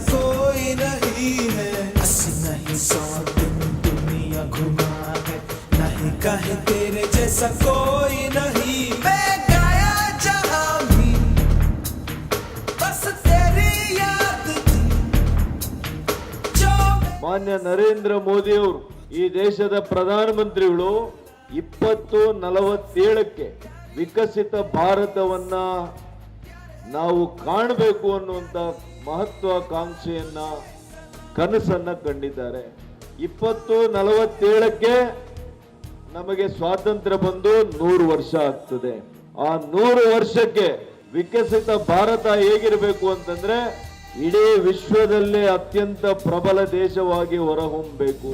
कोई ಮಾನ್ಯ ನರೇಂದ್ರ ಮೋದಿಯವರು ಈ ದೇಶದ ಪ್ರಧಾನಮಂತ್ರಿಗಳು ಇಪ್ಪತ್ತು ನಲವತ್ತೇಳಕ್ಕೆ ವಿಕಸಿತ ಭಾರತವನ್ನ ನಾವು ಕಾಣಬೇಕು ಅನ್ನುವಂಥ ಮಹತ್ವಾಕಾಂಕ್ಷೆಯನ್ನ ಕನಸನ್ನ ಕಂಡಿದ್ದಾರೆ. ಇಪ್ಪತ್ತು ನಲವತ್ತೇಳಕ್ಕೆ ನಮಗೆ ಸ್ವಾತಂತ್ರ್ಯ ಬಂದು ನೂರು ವರ್ಷ ಆಗ್ತದೆ. ಆ ನೂರು ವರ್ಷಕ್ಕೆ ವಿಕಸಿತ ಭಾರತ ಹೇಗಿರಬೇಕು ಅಂತಂದ್ರೆ ಇಡೀ ವಿಶ್ವದಲ್ಲೇ ಅತ್ಯಂತ ಪ್ರಬಲ ದೇಶವಾಗಿ ಹೊರಹೊಮ್ಮಬೇಕು